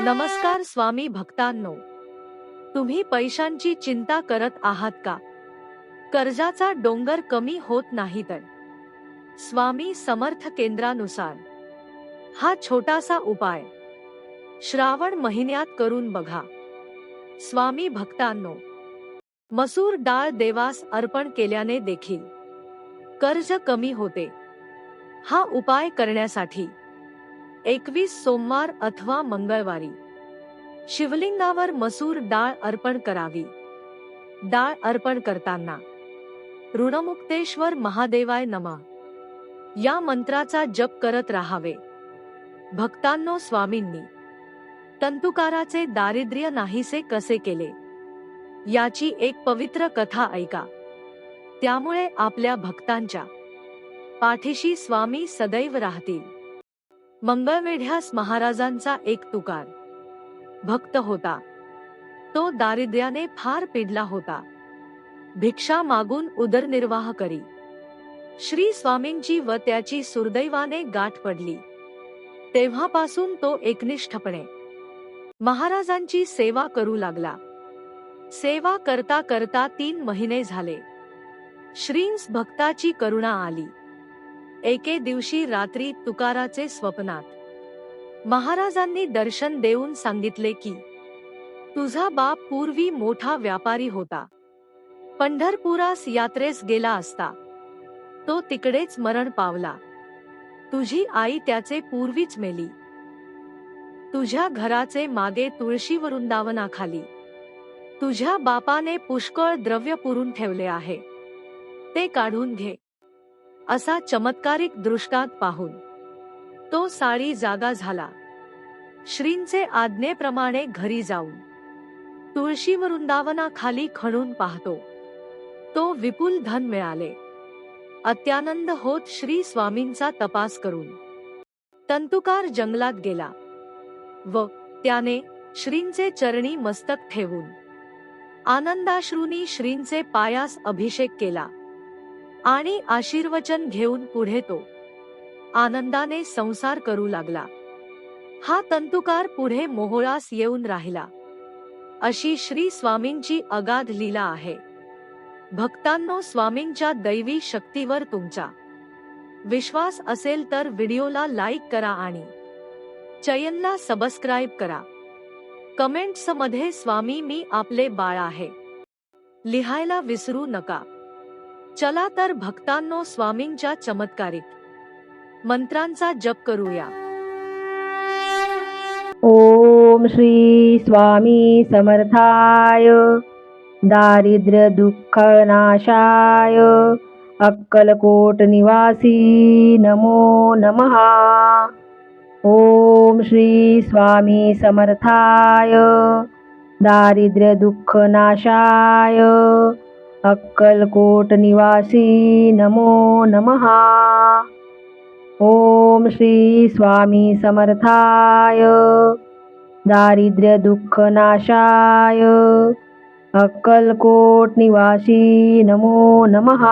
नमस्कार स्वामी भक्तांनो. तुम्ही पैशांची चिंता करत आहात का? कर्जाचा डोंगर कमी होत नाही तर. स्वामी समर्थ केंद्रानुसार. हा छोटासा उपाय. श्रावण महिन्यात करून बघा. स्वामी भक्तांनो मसूर डाळ देवास अर्पण केल्याने देखील कर्ज कमी होते. हा उपाय करण्यासाठी एकवीस सोमवार अथवा मंगळवारी. शिवलिंगावर मसूर डाळ अर्पण करावी. डाळ अर्पण करताना. ऋणमुक्तेश्वर महादेवाय नमा. या मंत्राचा जप करत राहावे. भक्तांनो स्वामींनी. तंतुकाराचे दारिद्र्य नाहीसे कसे केले? याची एक पवित्र कथा ऐका. त्यामुळे आपल्या भक्तांच्या. पाठीशी स्वामी सदैव राहतील. मंगळवेढ्यास महाराजांचा एक तुकार. भक्त होता. तो दारिद्र्याने फार पिडला होता. भिक्षा मागून उदरनिर्वाह करी. श्री स्वामींची व त्याची सुर्दैवाने गाठ पडली. तेव्हापासून तो एकनिष्ठपणे. महाराजांची सेवा करू लागला. सेवा करता करता तीन महिने झाले. श्रींस भक्ताची करुणा आली. एके दिवशी रात्री तुकाराचे स्वप्नात. महाराजांनी दर्शन देऊन सांगितले की तुझा बाप पूर्वी मोठा व्यापारी होता. पंढरपुरास यात्रेस गेला असता. तो तिकडेच मरण पावला. तुझी आई त्याचे पूर्वीच मेली. तुझ्या घराचे मागे तुळशी वृंदावनाखाली. तुझ्या बापाने पुष्कळ द्रव्य पुरून ठेवले आहे. ते काढून घे. असा चमत्कारिक दृष्टांत पाहून. तो साळी जागा झाला. श्रींचे आज्ञेप्रमाणे घरी जाऊन. तुळशी वृंदावनाखाली खणून पाहतो. तो विपुल धन मिळाले. अत्यानंद होत श्री स्वामींचा तपास करून. तंतुकार जंगलात गेला. व त्याने श्रींचे चरणी मस्तक ठेवून. आनंदाश्रूनी श्रींचे पायास अभिषेक केला. आणि आशीर्वचन घेऊन पुढे तो आनंदाने संसार करू लागला. हा तंतुकार पुढे मोहोळास येऊन राहिला. अशी श्री स्वामींची अगाध लीला आहे. भक्तांनो स्वामींच्या दैवी शक्तीवर तुमचा विश्वास असेल तर व्हिडिओला लाईक करा आणि चयनला सबस्क्राईब करा. कमेंट्समध्ये स्वामी मी आपले बाळ आहे. लिहायला विसरू नका. चला तर भक्तांनो स्वामींच्या चमत्कारिक मंत्रांचा जप करूया. ओम श्री स्वामी समर्थाय. दारिद्र्य दुःखनाशाय अक्कलकोट निवासी नमो नमः. ओम श्री स्वामी समर्थाय. दारिद्र्य दुःखनाशाय अक्कलकोट निवासी नमो नमः। ॐ श्री स्वामी समर्थाय। दारिद्र्य दुःखनाशाय अक्कलकोट निवासी नमो नमः।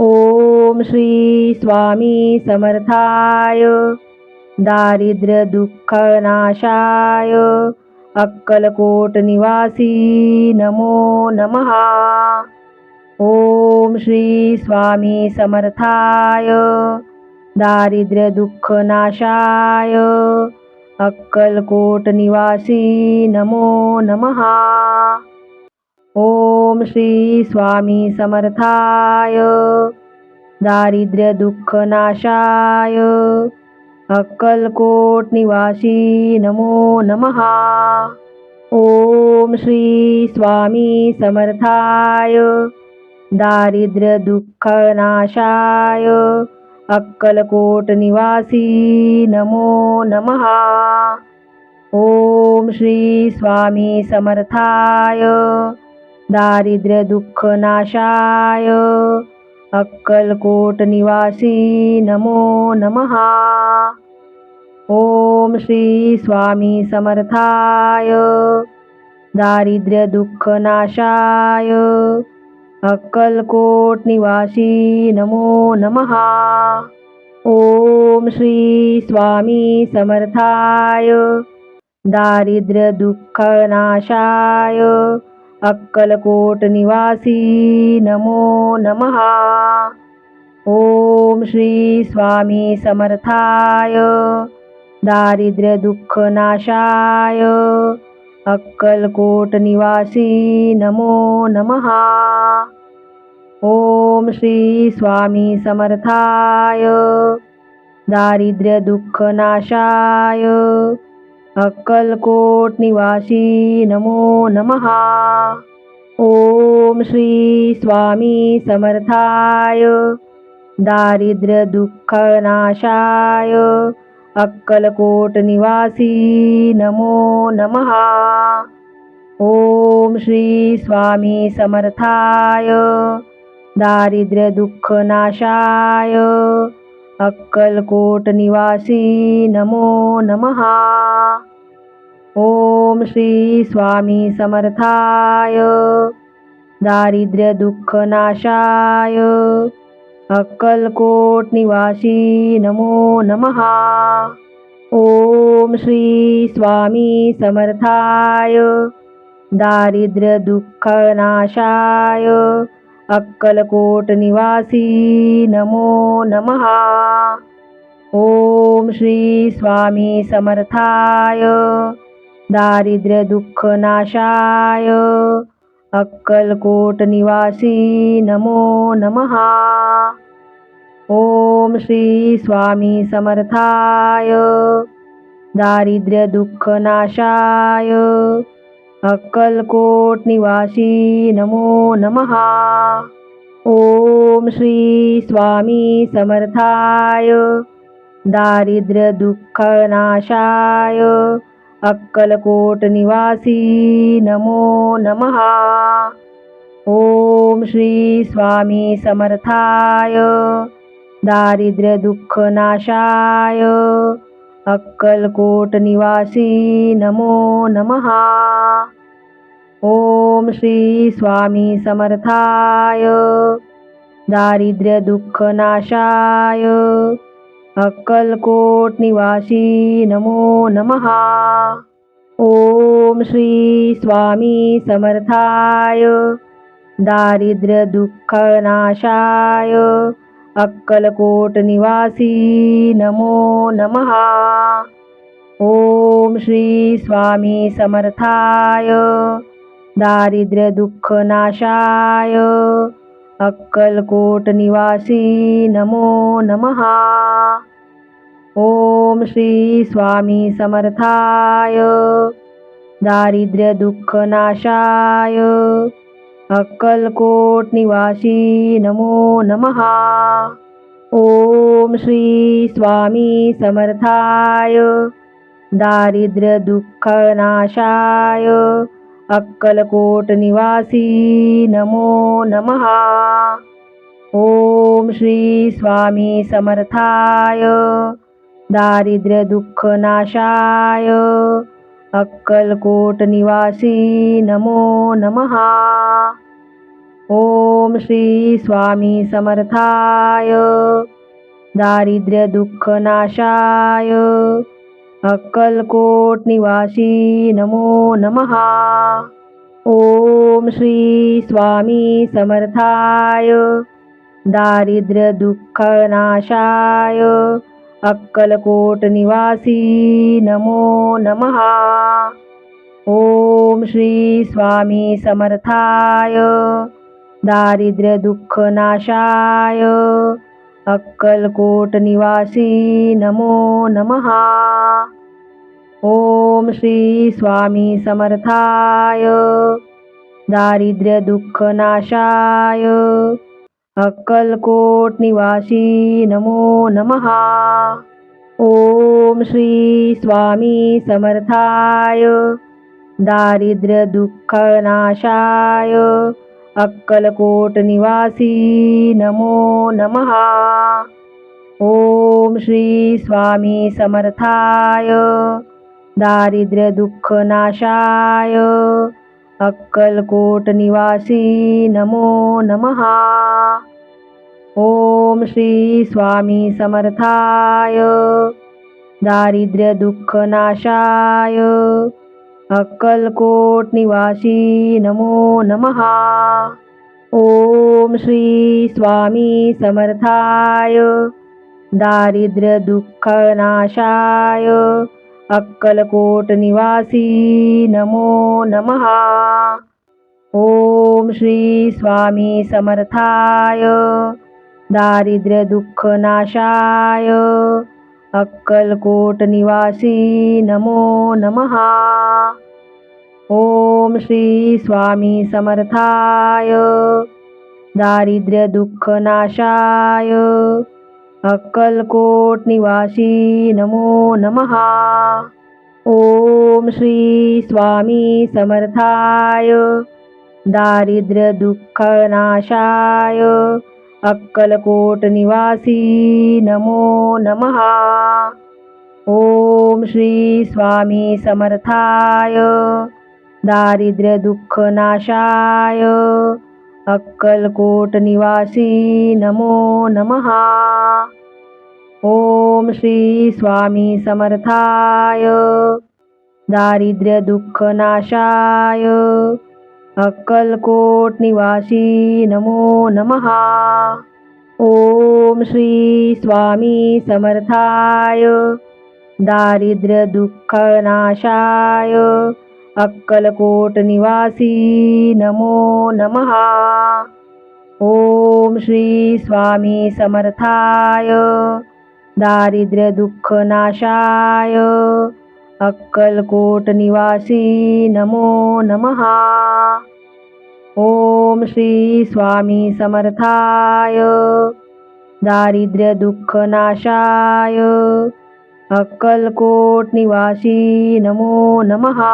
ॐ श्री स्वामी समर्थाय। दारिद्र्य दुःखनाशाय अक्कलकोट निवासी नमो नमः। ॐ श्री स्वामी समर्थाय। दारिद्र्य दुःखनाशाय अक्कलकोट निवासी नमो नमः। ॐ श्री स्वामी समर्थाय। दारिद्र्य दुःखनाशाय अक्कलकोट निवासी नमो नमः। ओम श्री स्वामी समर्थाय। दारिद्र्य दुःखनाशाय अक्कलकोट निवासी नमो नमः। ॐ श्री स्वामी समर्थाय। दारिद्र्य दुःखनाशाय अक्कलकोट निवासी नमो नमः। ओम श्री स्वामी समर्थाय। दारिद्र्य दुःखनाशाय अक्कलकोट निवासी नमो नमः। ॐ श्री स्वामी समर्थाय। दारिद्र्य दुःखनाशाय अक्कलकोट निवासी नमो नमः। ओम श्री स्वामी समर्थाय। दारिद्र्य दुःखनाशाय अक्कलकोट निवासी नमो नमः। ओम श्री स्वामी समर्थाय। दारिद्र्य दुःखनाशाय अक्कलकोट निवासी नमो नमः। ओम श्री स्वामी समर्थाय। दारिद्र्य दुःखनाशाय अक्कलकोट निवासी नमो नमः। ओम श्री स्वामी समर्थाय। दारिद्र्य दुःखनाशाय अक्कलकोट निवासी नमो नमः। ओम श्री स्वामी समर्थाय। दारिद्र्य दुःखनाशाय अक्कलकोट निवासी नमो नमः। ओम श्री स्वामी समर्थाय। दारिद्र्य दुःखनाशाय अक्कलकोट निवासी नमो नमः। ओम श्री स्वामी समर्थाय दारिद्र्य दुःखनाशाय अक्कलकोट निवासी नमो नमः। ओम श्री स्वामी समर्थाय दारिद्र्य दुःखनाशाय अक्कलकोट निवासी नमो नमः। ओम श्री स्वामी समर्थाय। दारिद्र्य दुःखनाशाय अक्कलकोट निवासी नमो नमः। ओम श्री स्वामी समर्थाय। दारिद्र्य दुःखनाशाय अक्कलकोट निवासी नमो नमः। ओम श्री स्वामी समर्थाय। दारिद्र्य दुःखनाशाय अक्कलकोट निवासी नमो नमः। ओम श्री स्वामी समर्थाय। दारिद्र्य दुःखनाशाय अक्कलकोट निवासी नमो नमः। ओम श्री स्वामी समर्थाय। दारिद्र्य दुःखनाशाय अक्कलकोट निवासी नमो नमः। ओम श्री स्वामी समर्थाय। दारिद्र्य दुःखनाशाय अक्कलकोट निवासी नमो नमः। ओम श्री स्वामी समर्थाय। दारिद्र्य दुःखनाशाय अक्कलकोट निवासी नमो नमः। ओम श्री स्वामी समर्थाय। दारिद्र्य दुःखनाशाय अक्कलकोट निवासी नमो नमः। ओम श्री स्वामी समर्थाय। दारिद्र्य दुःखनाशाय अक्कलकोट निवासी नमो नमः। ओम श्री स्वामी समर्थाय। दारिद्र्य दुःखनाशाय अक्कलकोट निवासी नमो नमः। ओम श्री स्वामी समर्थाय। दारिद्र्य दुःखनाशाय अक्कलकोट निवासी नमो नमः। ओम श्री स्वामी समर्थाय। दारिद्र्य दुःखनाशाय अक्कलकोट निवासी नमो नमः। ओम श्री स्वामी समर्थाय। दारिद्र्य दुःखनाशाय अक्कलकोट निवासी नमो नमः। ओम श्री स्वामी समर्थाय। दारिद्र्य दुःखनाशाय अक्कलकोट निवासी नमो नमः। ओम श्री स्वामी समर्थाय। दारिद्र्य दुःख नाशाय अक्कलकोट निवासी नमो। नमहा ओम श्री स्वामी समर्थाय। दारिद्र्य दुःख नाशाय अक्कलकोट निवासी नमो। नमहा ओम श्री स्वामी समर्थाय दारिद्र्य दुःख नाशाय अक्कलकोट निवासी नमो। नमहा ओम श्री स्वामी समर्थाय दारिद्र्य दुःख नाशाय अक्कलकोट निवासी नमो। नमहा ओम श्री स्वामी समर्थाय। दारिद्र्य दुःख नाशाय अक्कलकोट निवासी नमो। नमहा ओम श्री स्वामी समर्थाय। दारिद्र्य दुःख नाशाय अक्कलकोट निवासी नमो। नमहा ओम श्री स्वामी समर्थाय। दारिद्र्य दुःख नाशाय अक्कलकोट निवासी नमो। नमहा ओम श्री स्वामी समर्थाय। दारिद्र्य दुःख नाशाय अक्कलकोट निवासी नमो। नमहा ओम श्री स्वामी समर्थाय। दारिद्र्य दुःख नाशाय अक्कलकोट निवासी नमो। नमहा ओम श्री स्वामी समर्थाय। दारिद्र्य दुःख नाशाय अक्कलकोट निवासी नमो। नमहा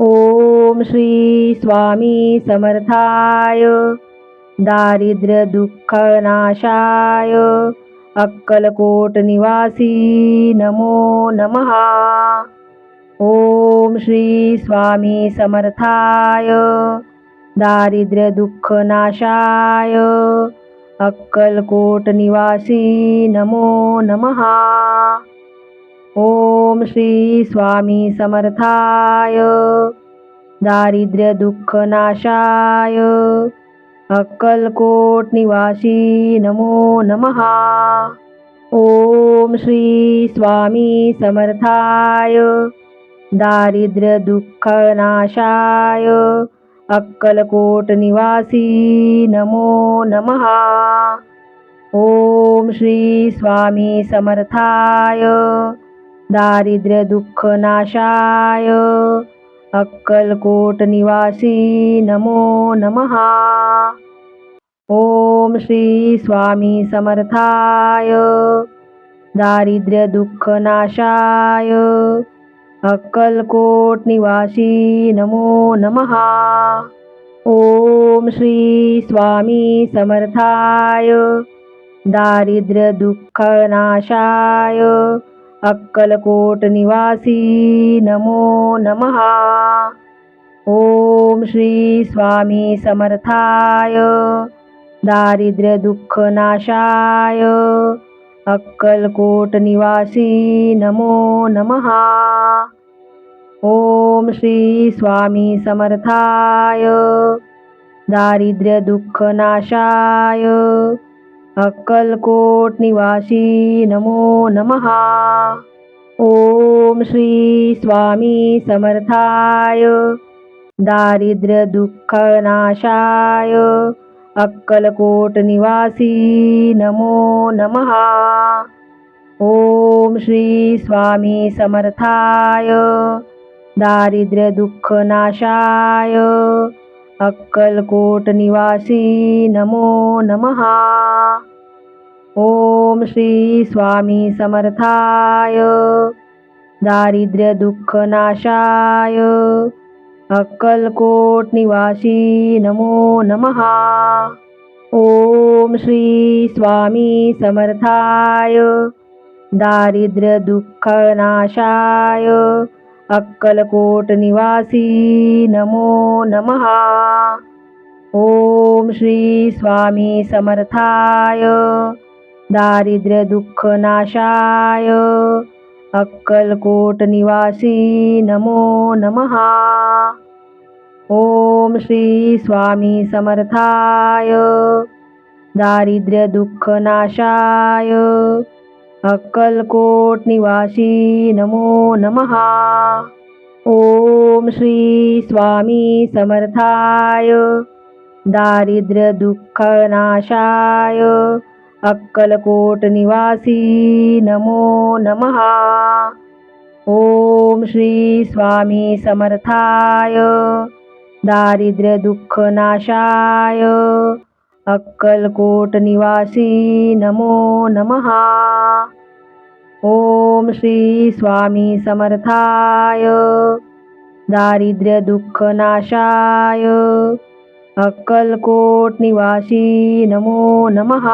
ओम श्री स्वामी समर्थाय। दारिद्र्य दुःख नाशाय अक्कलकोट निवासी नमो। नमहा ओम श्री स्वामी समर्थाय। दारिद्र्य दुःख नाशाय अक्कलकोट निवासी नमो। नमहा ओम श्री स्वामी समर्थाय। दारिद्र्य दुःख नाशाय अक्कलकोट निवासी नमो। नमहा ओम श्री स्वामी समर्थाय। दारिद्र्य दुःख नाशाय अक्कलकोट निवासी नमो। नमहा ओम श्री स्वामी समर्थाय दारिद्र्य दुःख नाशाय अक्कलकोट निवासी नमो। नमहा ओम श्री स्वामी समर्थाय दारिद्र्य दुःख नाशाय अक्कलकोट निवासी नमो। नमहा ओम श्री स्वामी समर्थाय। दारिद्र्य दुःख नाशाय अक्कलकोट निवासी नमो। नमहा ओम श्री स्वामी समर्थाय। दारिद्र्य दुःख नाशाय अक्कलकोट निवासी नमो। नमहा ओम श्री स्वामी समर्थाय. दारिद्र्य दुःख नाशाय. अक्कलकोट निवासी नमो नमहा ओम श्री स्वामी समर्थाय. दारिद्र्य दुःख नाशाय. अक्कलकोट निवासी नमो नमहा ओम श्री स्वामी समर्थाय. दारिद्र्य दुःख नाशाय। अक्कलकोट निवासी नमो नमहा ओम श्री स्वामी समर्थाय। दारिद्र्य दुःख नाशाय। अक्कलकोट निवासी नमो नमहा ओम श्री स्वामी समर्थाय। दारिद्र्य दुःख नाशाय। अक्कलकोट निवासी नमो। नमहा ओम श्री स्वामी समर्थाय दारिद्र्य दुःख नाशाय अक्कलकोट निवासी नमो नमः। ओम श्री स्वामी समर्थाय दारिद्र्य दुःख नाशाय अक्कलकोट निवासी नमो नमः। ओम श्री स्वामी समर्थाय। दारिद्र्य दुःख नाशाय अक्कलकोट निवासी नमो नमः। ओम श्री स्वामी समर्थाय। दारिद्र्य दुःख नाशाय अक्कलकोट निवासी नमो नमः। ओम श्री स्वामी समर्थाय। दारिद्र्य दुःख नाशाय अक्कलकोट निवासी नमो नमः।